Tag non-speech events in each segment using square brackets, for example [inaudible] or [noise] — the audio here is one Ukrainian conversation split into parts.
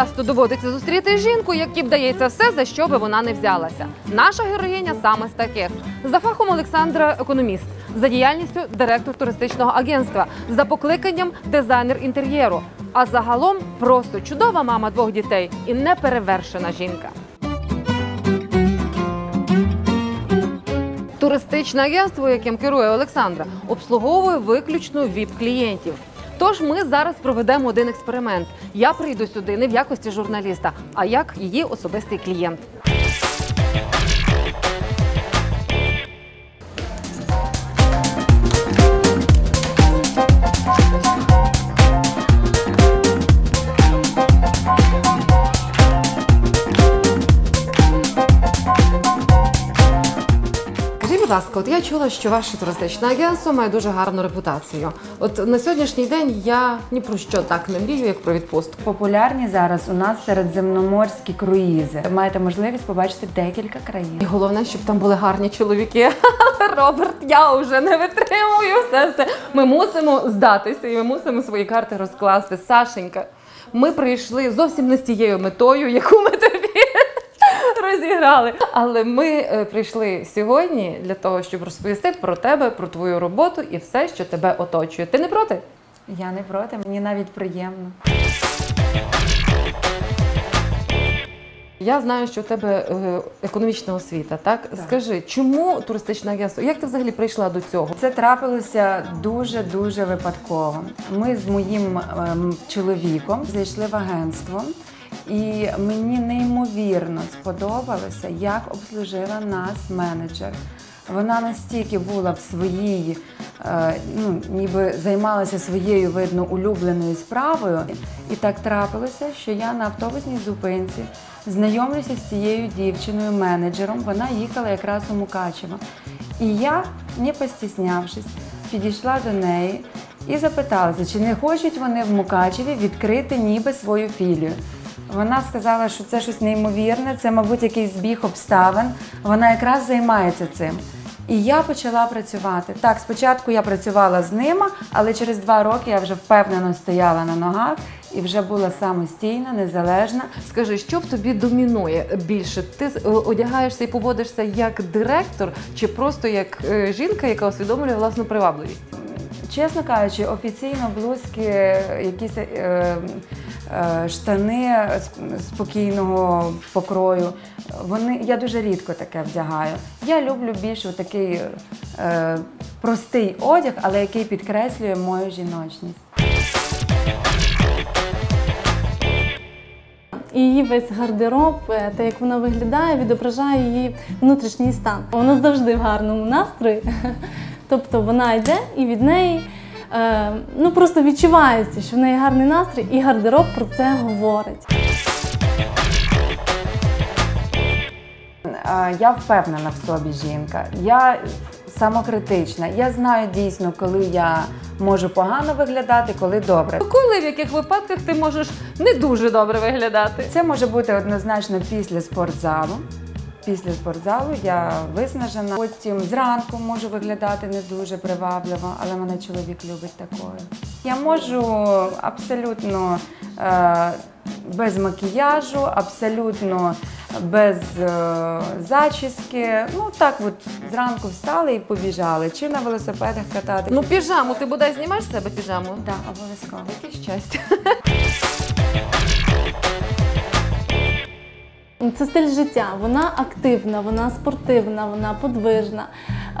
часто доводиться зустріти жінку, якій вдається все, за що би вона не взялася. Наша героїня саме з таких. За фахом Олександра економіст, за діяльністю директор туристичного агентства, за покликанням дизайнер інтер'єру. А загалом просто чудова мама двох дітей і неперевершена жінка. Туристичне агентство, яким керує Олександра, обслуговує виключно ВІП-клієнтів. Тож ми зараз проведемо один експеримент. Я прийду сюди не в якості журналіста, а як її особистий клієнт. Будь ласка, от я чула, що ваше туристичне агентство має дуже гарну репутацію. От на сьогоднішній день я ні про що так не мрію, як про відпустку. Популярні зараз у нас середземноморські круїзи. Маєте можливість побачити декілька країн. І головне, щоб там були гарні чоловіки. [laughs] Роберт, я вже не витримую все це. Ми мусимо здатися і ми мусимо свої карти розкласти. Сашенька, ми прийшли зовсім не з тією метою, яку ми [laughs] тобі розіграли. Але ми е, прийшли сьогодні для того, щоб розповісти про тебе, про твою роботу і все, що тебе оточує. Ти не проти? Я не проти, мені навіть приємно. Я знаю, що у тебе е, економічна освіта, так? Скажи, чому туристичне агентство? Як ти взагалі прийшла до цього? Це трапилося дуже дуже випадково. Ми з моїм ем, чоловіком зайшли в агентство, і мені неймовірно сподобалося, як обслужила нас менеджер. Вона настільки була в своїй, е, ну ніби займалася своєю видно улюбленою справою, і так трапилося, що я на автобусній зупинці знайомлюся з цією дівчиною, менеджером. Вона їхала якраз у Мукачево. І я, не постіснявшись, підійшла до неї і запиталася, чи не хочуть вони в Мукачеві відкрити ніби свою філію. Вона сказала, що це щось неймовірне, це, мабуть, якийсь збіг обставин. Вона якраз займається цим. І я почала працювати. Так, спочатку я працювала з ними, але через два роки я вже впевнено стояла на ногах і вже була самостійна, незалежна. Скажи, що в тобі домінує більше? Ти одягаєшся і поводишся як директор, чи просто як е, жінка, яка усвідомлює власну привабливість? Чесно кажучи, офіційно блузки, якісь е, е, штани сп- спокійного покрою. Вони я дуже рідко таке вдягаю. Я люблю більше такий е, простий одяг, але який підкреслює мою жіночність. І її весь гардероб, е, те, як вона виглядає, відображає її внутрішній стан. Вона завжди в гарному настрої. Тобто вона йде і від неї е, ну просто відчувається, що в неї гарний настрій, і гардероб про це говорить. Е, Я впевнена в собі жінка. Я самокритична. Я знаю дійсно, коли я можу погано виглядати, коли добре. Коли в яких випадках ти можеш не дуже добре виглядати? Це може бути однозначно після спортзалу. Після спортзалу я виснажена. Потім зранку можу виглядати не дуже привабливо, але мене чоловік любить такою. Я можу абсолютно е, без макіяжу, абсолютно без е, зачіски. Ну так от зранку встали і побіжали. Чи на велосипедах катати. Ну, піжаму, ти бодай знімаєш з себе піжаму? так, обов'язково. Яке щастя. Це стиль життя. Вона активна, вона спортивна, вона подвижна.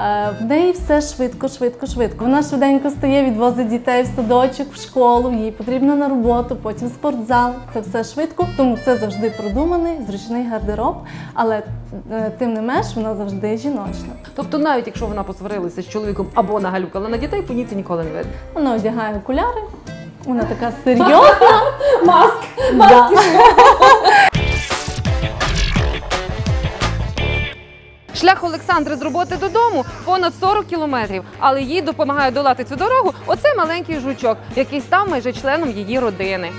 Е, В неї все швидко, швидко, швидко. Вона швиденько стає, відвозить дітей в садочок, в школу, їй потрібно на роботу, потім спортзал. Це все швидко, тому це завжди продуманий, зручний гардероб, але е, тим не менш вона завжди жіночна. Тобто, навіть якщо вона посварилася з чоловіком або нагалюкала на дітей, по ній це ніколи не видно. Вона одягає окуляри, вона така серйозна. [laughs] Маск! Да. Шлях Олександри з роботи додому понад 40 кілометрів, але їй допомагає долати цю дорогу оцей маленький жучок, який став майже членом її родини.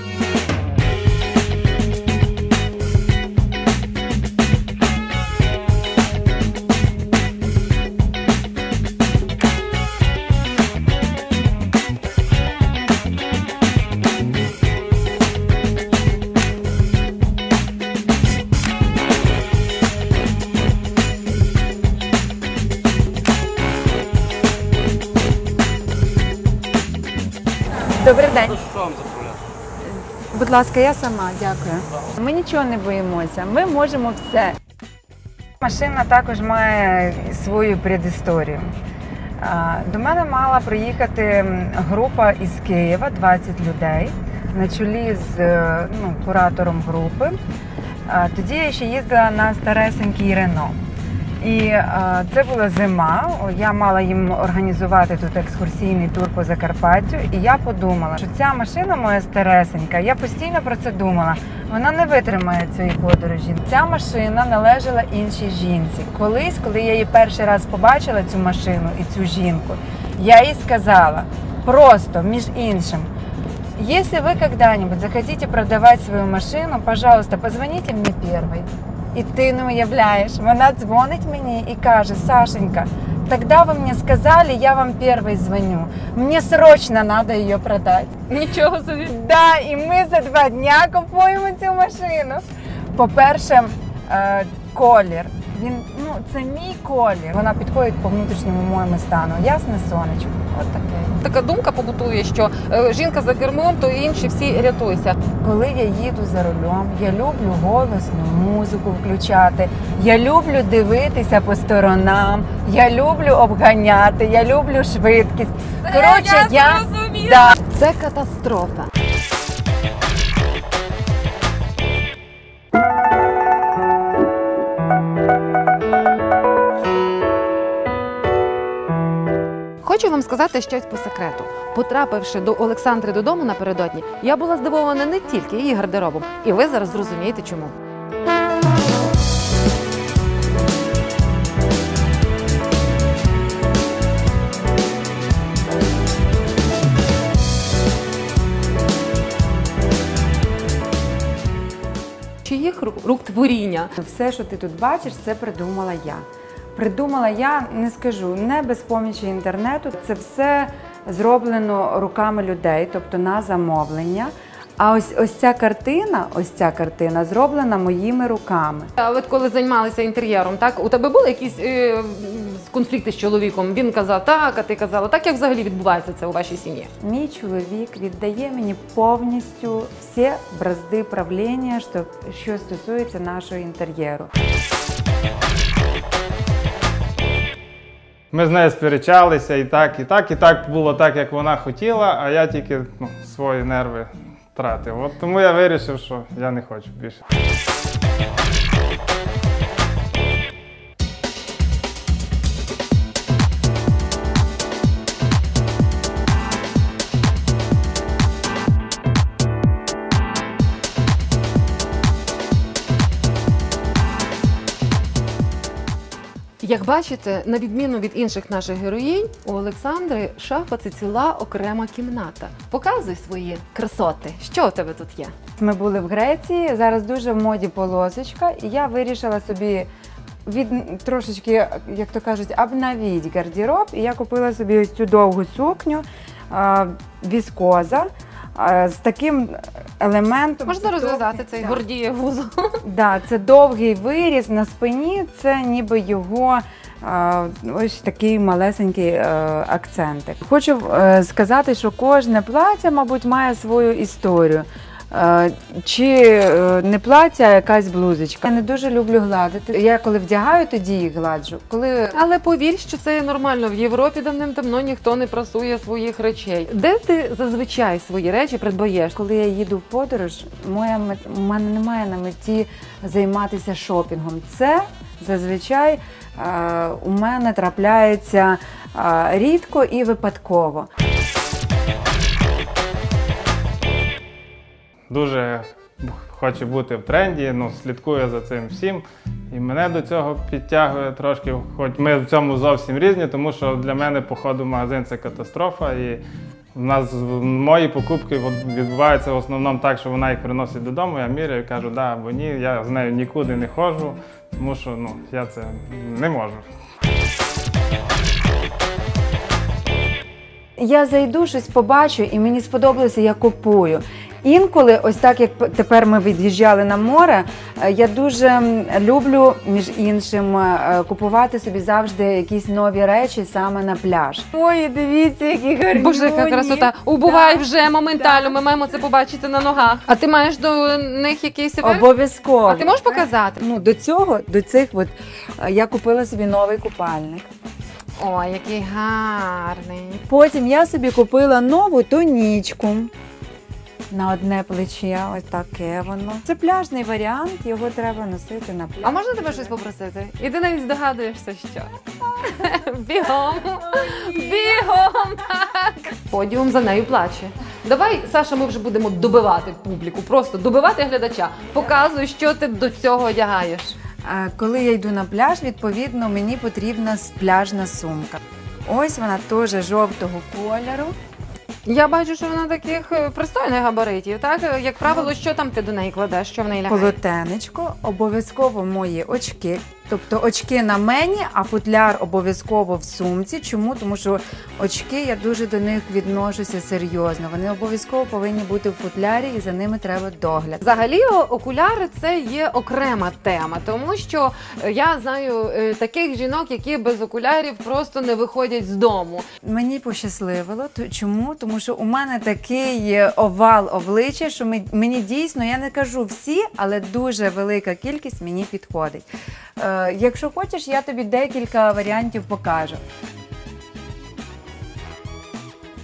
Ласка, я сама, дякую. Ми нічого не боїмося, ми можемо все. Машина також має свою предісторію. До мене мала приїхати група із Києва, 20 людей, на чолі з е, ну, куратором групи. Тоді я ще їздила на старесенькій Рено. І е, це була зима. Я мала їм організувати тут екскурсійний тур по Закарпаттю. І я подумала, що ця машина моя старесенька, я постійно про це думала. Вона не витримає цієї подорожі. Ця машина належала іншій жінці. Колись, коли я її перший раз побачила цю машину і цю жінку, я їй сказала просто між іншим. Если вы когда-нибудь захотите продавать свою машину, пожалуйста, позвоните мне первой. І ти не уявляєш, вона дзвонить мені і каже: Сашенька, тогда ви мені сказали, я вам перший дзвоню. Мені срочно треба її продати. Нічого собі. Да, і ми за два дня купуємо цю машину. По-перше, е, колір. Він ну це мій колір. Вона підходить по внутрішньому моєму стану. Ясне сонечко. От таке. Така думка побутує, що е, жінка за кермом, то інші всі рятуються. Коли я їду за рулем, я люблю голосну музику включати. Я люблю дивитися по сторонам. Я люблю обганяти. Я люблю швидкість. Коротше, я, да. Це катастрофа. Вам сказати щось по секрету. Потрапивши до Олександри додому напередодні, я була здивована не тільки її гардеробом, і ви зараз зрозумієте чому. Чиїх рук творіння? Все, що ти тут бачиш, це придумала я. Придумала я, не скажу, не без помічі інтернету. Це все зроблено руками людей, тобто на замовлення. А ось ось ця картина, ось ця картина зроблена моїми руками. А от коли займалися інтер'єром, так у тебе були якісь е, конфлікти з чоловіком? Він казав так, а ти казала так. Як взагалі відбувається це у вашій сім'ї? Мій чоловік віддає мені повністю всі бразди правління, що, що стосується нашого інтер'єру. Ми з нею сперечалися і так, і так, і так було так, як вона хотіла, а я тільки ну, свої нерви тратив. От тому я вирішив, що я не хочу більше. Як бачите, на відміну від інших наших героїнь, у Олександри шафа це ціла окрема кімната. Показуй свої красоти. Що у тебе тут є? Ми були в Греції, зараз дуже в моді полосочка, і я вирішила собі від трошечки, як то кажуть, обновити гардероб. І я купила собі ось цю довгу сукню віскоза з таким елементом. Можна Це розв'язати довгий- цей гордієв вузол? Да, це довгий виріз на спині, це ніби його ось такий малесенький е, акцентик. Хочу е, сказати, що кожне плаття, мабуть, має свою історію. Е, Чи е, не плаття, а якась блузочка. Я не дуже люблю гладити. Я коли вдягаю, тоді їх гладжу. Коли Але повір, що це є нормально. В Європі давним-давно ніхто не прасує своїх речей. Де ти зазвичай свої речі придбаєш? коли я їду в подорож, моя мет... у мене немає на меті займатися шопінгом. Це зазвичай е, у мене трапляється рідко і випадково. Дуже хоче бути в тренді, ну, слідкує за цим всім. І мене до цього підтягує трошки, хоч ми в цьому зовсім різні, тому що для мене походу магазин це катастрофа. І в нас мої покупки відбуваються в основному так, що вона їх приносить додому, я міряю, кажу, да або ні, я з нею нікуди не ходжу, тому що ну, я це не можу. Я зайду, щось побачу, і мені сподобалося, я купую. Інколи, ось так як тепер ми від'їжджали на море, е, я дуже люблю, між іншим, е, купувати собі завжди якісь нові речі саме на пляж. Ой, дивіться, які гарні. Боже, яка красота. Убувай вже моментально, ми маємо це побачити на ногах. А ти маєш до них якийсь? Обов'язково. А ти можеш показати? Ну, до цього, до цих, от е, я купила собі новий купальник. Ой, який гарний. Потім я собі купила нову тонічку. На одне плече, ось таке воно. Це пляжний варіант, його треба носити на пляж. А можна тебе щось попросити? І ти навіть здогадуєшся, що. [laughs] Бігом! Бігом! Подіум за нею плаче. Давай, Саша, ми вже будемо добивати публіку, просто добивати глядача. Показуй, що ти до цього одягаєш. А Коли я йду на пляж, відповідно, мені потрібна пляжна сумка. Ось вона теж жовтого кольору. Я бачу, що вона таких е, пристойних габаритів, так? Е, Як правило, що там ти до неї кладеш, що в неї лягає? Полотенечко, обов'язково мої очки. Тобто очки на мені, а футляр обов'язково в сумці. Чому? Тому що очки я дуже до них відношуся серйозно. Вони обов'язково повинні бути в футлярі, і за ними треба догляд. Взагалі, окуляри це є окрема тема, тому що я знаю е, таких жінок, які без окулярів просто не виходять з дому. Мені пощасливило. Чому? Тому що у мене такий овал обличчя, що мені дійсно, я не кажу всі, але дуже велика кількість мені підходить. Е, якщо хочеш, я тобі декілька варіантів покажу.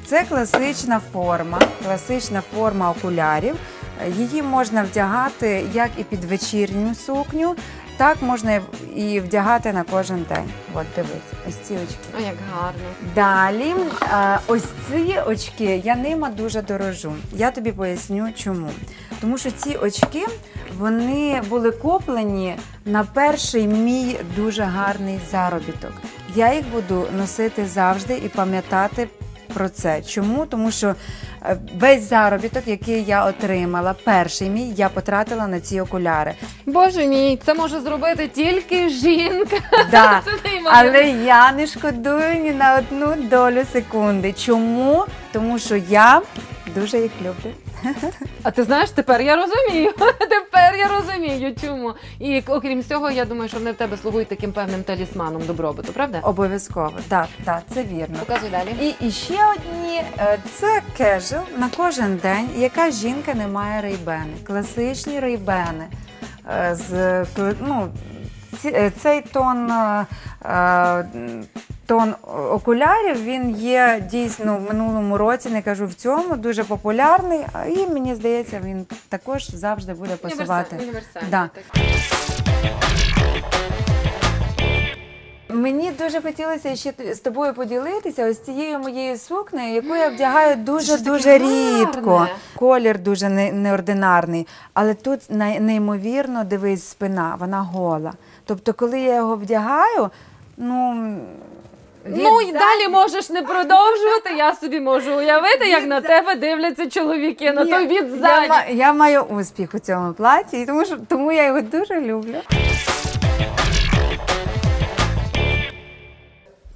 Це класична форма, класична форма окулярів. Її можна вдягати як і під вечірню сукню, так можна і вдягати на кожен день. От дивись, ось ці очки. О, як гарно. Далі, е, ось ці очки, я ними дуже дорожу. Я тобі поясню чому. Тому що ці очки вони були куплені на перший мій дуже гарний заробіток. Я їх буду носити завжди і пам'ятати про це. Чому? Тому що е, весь заробіток, який я отримала, перший мій, я потратила на ці окуляри. Боже мій, це може зробити тільки жінка. [laughs] Да. Це. Але я не шкодую ні на одну долю секунди. Чому? Тому що я дуже їх люблю. А ти знаєш, тепер я розумію. [laughs] Тепер я розумію, чому. І окрім цього, я думаю, що вони в тебе слугують таким певним талісманом добробуту, правда? Обов'язково, так, так, це вірно. Показуй далі. І, і ще одні е, це кежел на кожен день. Яка жінка не має рейбени? Класичні рейбени. е, З кли- ну, е, цей тон. е, е, Тон окулярів він є дійсно в минулому році, не кажу в цьому, дуже популярний. І мені здається, він також завжди буде пасувати. Універсальний. Да. Так. Мені дуже хотілося ще з тобою поділитися ось цією моєю сукнею, яку я вдягаю дуже дуже рідко. гарне. Колір дуже не- неординарний, але тут неймовірно дивись спина, вона гола. Тобто, коли я його вдягаю, ну. Ну і далі можеш не продовжувати. Я собі можу уявити, як на тебе дивляться чоловіки на той від я, я маю успіх у цьому платі, тому що тому я його дуже люблю.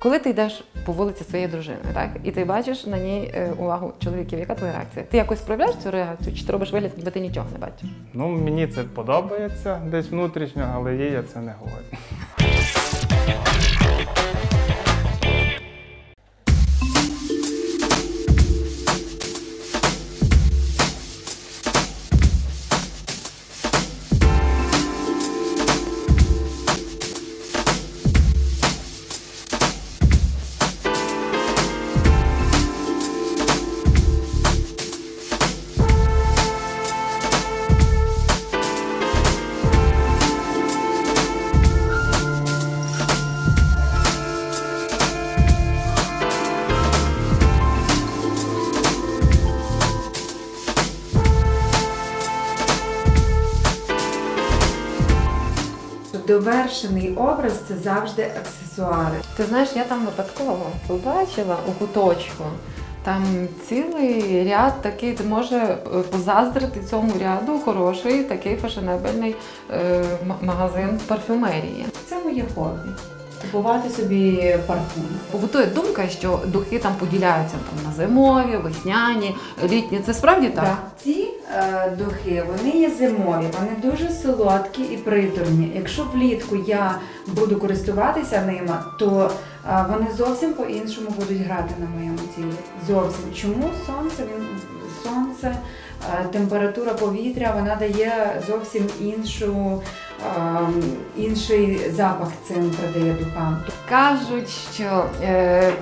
Коли ти йдеш по вулиці своєї дружини, так і ти бачиш на ній е, увагу чоловіків, яка твоя реакція? Ти якось проявляєш цю реакцію, чи ти робиш вигляд, ніби ти нічого не бачиш? Ну, мені це подобається десь внутрішньо, але їй я це не говорю. Довершений образ це завжди аксесуари. Ти знаєш, я там випадково побачила у куточку. Там цілий ряд такий, ти може е, позаздрити цьому ряду хороший такий фешенебельний е, магазин парфюмерії. Це моє хобі. купувати собі парфум. Побутує думка, що духи там поділяються там на зимові, весняні, літні. Це справді так? Так. Ці духи вони є зимові, вони дуже солодкі і приторні. Якщо влітку я буду користуватися ними, то е, вони зовсім по-іншому будуть грати на моєму тілі. Зовсім. Чому сонце? Він- Сонце, е, температура повітря, вона дає зовсім іншу, е, інший запах цим придає духам. Кажуть, що е,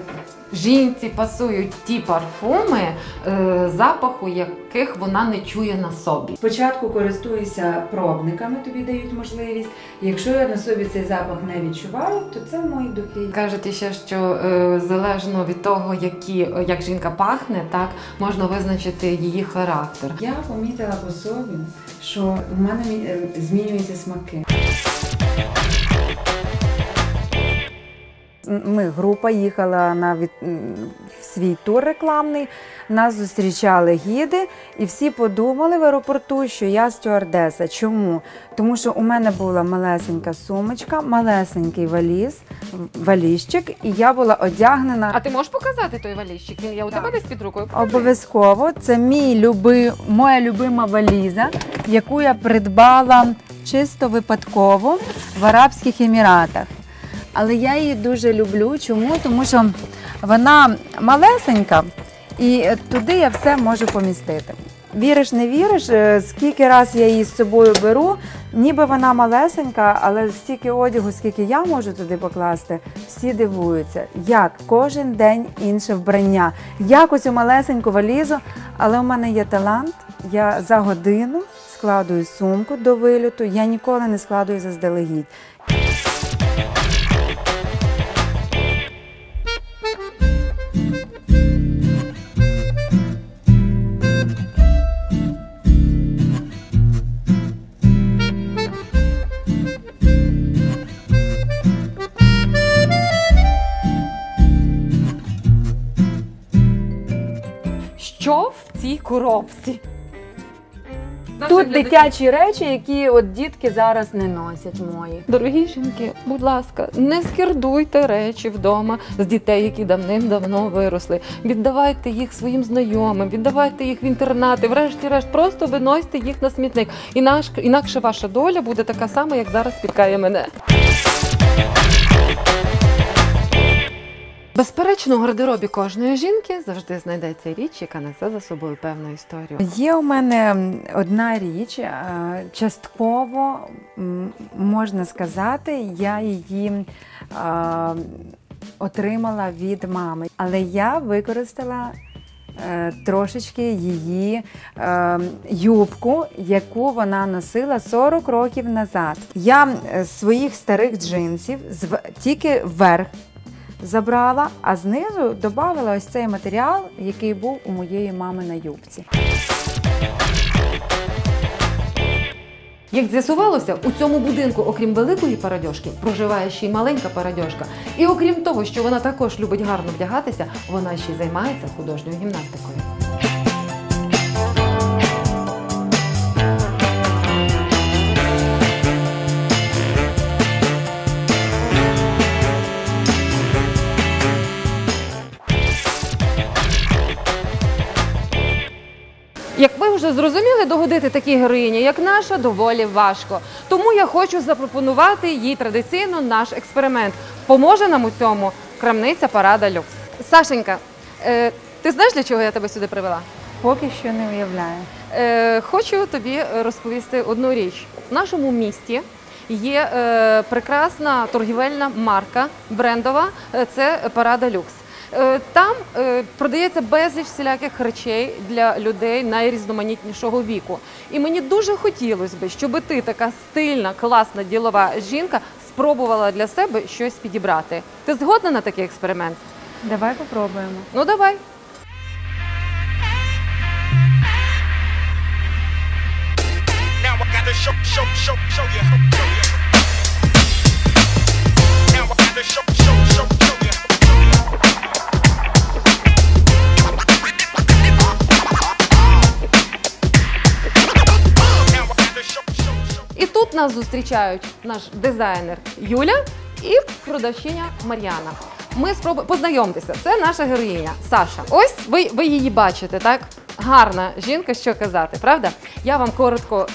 жінці пасують ті парфуми, е, запаху яких вона не чує на собі. Спочатку користуюся пробниками, тобі дають можливість. Якщо я на собі цей запах не відчуваю, то це мої духи. Кажуть ще, що е, залежно від того, які, як жінка пахне, так можна визначити її характер. Я помітила по собі, що в мене е, змінюються смаки. Ми група їхала на від... в свій тур рекламний. Нас зустрічали гіди, і всі подумали в аеропорту, що я стюардеса. Чому? Тому що у мене була малесенька сумочка, малесенький валіз, валіжчик, і я була одягнена А ти можеш показати той валіжчик? Він є у Так. тебе десь під рукою? Обов'язково це мій люби, моя любима валіза, яку я придбала чисто випадково в Арабських Еміратах. Але я її дуже люблю. Чому? Тому що вона малесенька, і туди я все можу помістити. Віриш, не віриш, е, скільки раз я її з собою беру, ніби вона малесенька, але стільки одягу, скільки я можу туди покласти, всі дивуються, як кожен день інше вбрання, як оцю малесеньку валізу, але у мене є талант. Я за годину складую сумку до вильоту, я ніколи не складую заздалегідь. Цій коробці? Тут дитячі речі, які от дітки зараз не носять мої. Дорогі жінки, будь ласка, не скердуйте речі вдома з дітей, які давним-давно виросли. Віддавайте їх своїм знайомим, віддавайте їх в інтернати. Врешті-решт, просто виносьте їх на смітник. Інакше, інакше ваша доля буде така сама, як зараз спіткає мене. Безперечно, у гардеробі кожної жінки завжди знайдеться річ, яка несе за собою певну історію. Є у мене одна річ, е, частково можна сказати, я її е, отримала від мами, але я використала. е, Трошечки її е, юбку, яку вона носила 40 років назад. Я з своїх старих джинсів тільки вверх забрала, а знизу додала ось цей матеріал, який був у моєї мами на юбці. Як з'ясувалося, у цьому будинку, окрім великої парадьошки, проживає ще й маленька парадьошка. І окрім того, що вона також любить гарно вдягатися, вона ще й займається художньою гімнастикою. Вже зрозуміли, догодити такій героїні, як наша, доволі важко. Тому я хочу запропонувати їй традиційно наш експеримент. Поможе нам у цьому крамниця Парада Люкс. Сашенька, е, ти знаєш, для чого я тебе сюди привела? Поки що не уявляю. Е, хочу тобі розповісти одну річ. В нашому місті є е, прекрасна торгівельна марка брендова, це Парада Люкс. Е, Там е, продається безліч всіляких речей для людей найрізноманітнішого віку. І мені дуже хотілося б, щоб ти, така стильна, класна ділова жінка, спробувала для себе щось підібрати. Ти згодна на такий експеримент? Давай попробуємо. Ну давай. Show, show, show, show you. Show you. Now I gotta show тут нас зустрічають наш дизайнер Юля і продавщиня Мар'яна. Ми спробуємо познайомтеся. Це наша героїня Саша. Ось ви, ви її бачите, так? Гарна жінка, що казати, правда? Я вам коротко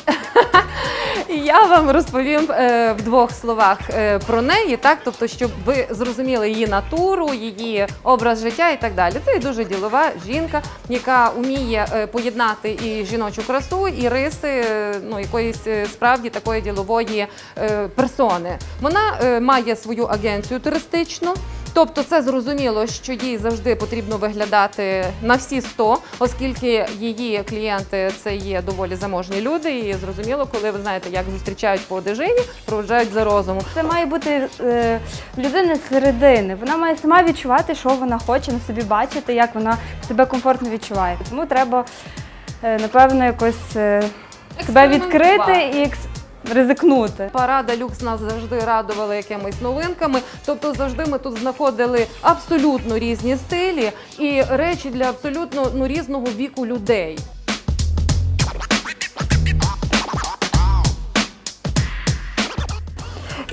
я вам розповім е, в двох словах е, про неї, так тобто, щоб ви зрозуміли її натуру, її образ життя і так далі. Це дуже ділова жінка, яка вміє е, поєднати і жіночу красу, і риси е, ну якоїсь е, справді такої ділової е, персони. Вона е, має свою агенцію туристичну. Тобто це зрозуміло, що їй завжди потрібно виглядати на всі 100, оскільки її клієнти це є доволі заможні люди. І зрозуміло, коли ви знаєте, як зустрічають по одежині, проведжають за розуму. Це має бути е, людина з середини. Вона має сама відчувати, що вона хоче на собі бачити, як вона себе комфортно відчуває. Тому треба, е, напевно, якось е, себе відкрити і екс- ризикнути. Парада люкс нас завжди радувала якимись новинками. Тобто, завжди ми тут знаходили абсолютно різні стилі і речі для абсолютно ну різного віку людей.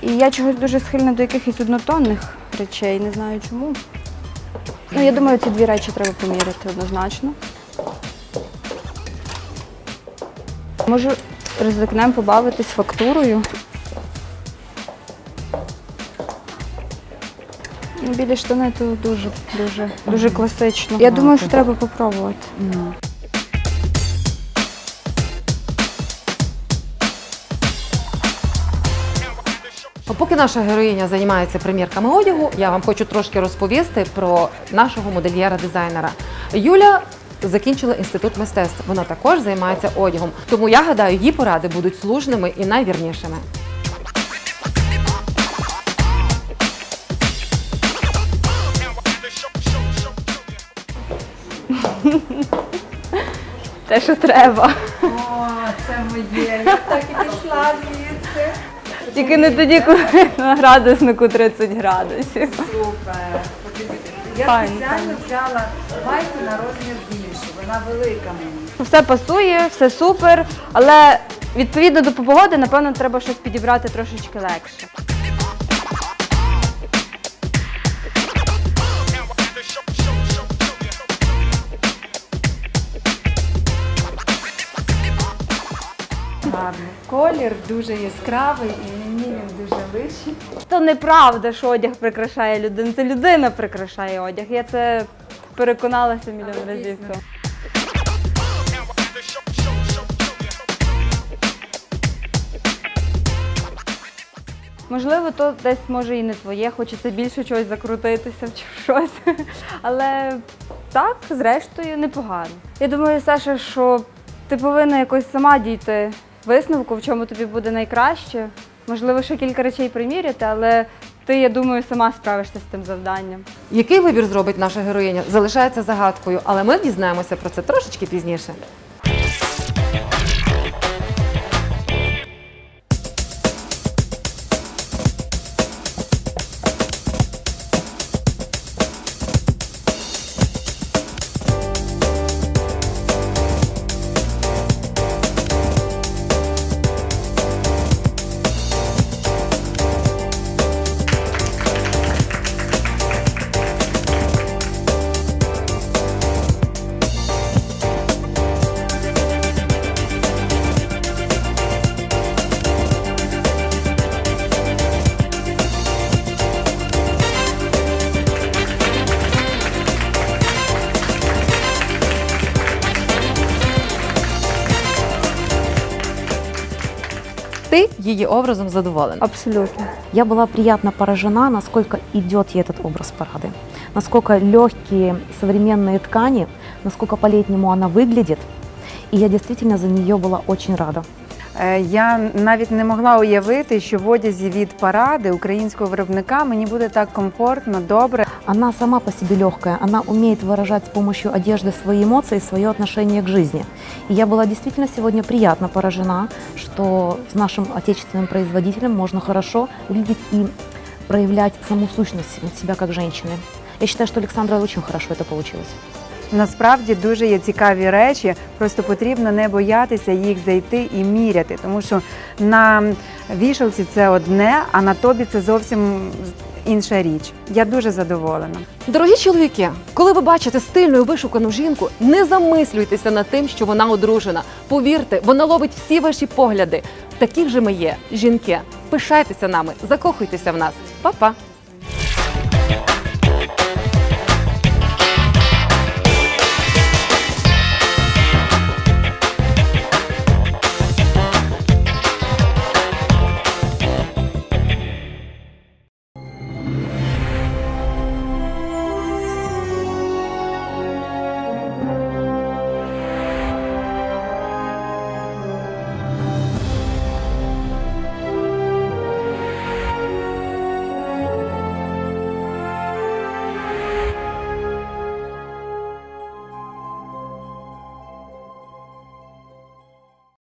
І я чогось дуже схильна до якихось однотонних речей, не знаю чому. Ну, я думаю, ці дві речі треба поміряти однозначно. Може, ризикнемо побавитись фактурою. Ну, Білі штани то дуже, дуже, дуже класично. Я думаю, що треба попробувати. А Поки наша героїня займається примірками одягу, я вам хочу трошки розповісти про нашого модельєра-дизайнера. Юля закінчила інститут мистецтв. Вона також займається одягом. Тому я гадаю, її поради будуть слушними і найвірнішими. [laughs] Те, що треба. О, це моє. Я так і пішла звідси. Тільки не тоді, коли на градуснику 30 градусів. Супер. Я Файн, спеціально взяла майку на розмір. Вона велика мені. Все пасує, все супер, але відповідно до погоди, напевно, треба щось підібрати трошечки легше. Гарний колір, дуже яскравий і мені він дуже лишить. То неправда, що одяг прикрашає людину. Це людина прикрашає одяг. Я це переконалася мільйон разів. в Можливо, то десь може і не твоє, хочеться більше чогось закрутитися чи [laughs] щось. Але так, зрештою, непогано. Я думаю, Саша, що ти повинна якось сама дійти висновку, в чому тобі буде найкраще. Можливо, ще кілька речей приміряти, але ти, я думаю, сама справишся з тим завданням. Який вибір зробить наша героїня, залишається загадкою, але ми дізнаємося про це трошечки пізніше. Її образом задоволена. Абсолютно. Я была приятно поражена, насколько идет ей этот образ парады, насколько легкие современные ткани, насколько по-летнему она выглядит. И я действительно за нее была очень рада. Е, Я навіть не могла уявити, що в одязі від паради українського виробника мені буде так комфортно, добре. Она сама по себе легкая, она умеет выражать с помощью одежды свои эмоции, свое отношение к жизни. И я была действительно сегодня приятно поражена, что с нашим отечественным производителем можно хорошо видеть и проявлять саму сущность себя как женщины. Я считаю, что Александра очень хорошо это получилось. Насправді дуже є цікаві речі, просто потрібно не боятися їх зайти і міряти, тому що на вішалці це одне, а на тобі це зовсім інша річ. Я дуже задоволена. Дорогі чоловіки, коли ви бачите стильну і вишукану жінку, не замислюйтеся над тим, що вона одружена. Повірте, вона ловить всі ваші погляди. Такі вже ми є, жінки. Пишайтеся нами, закохуйтеся в нас. Па-па!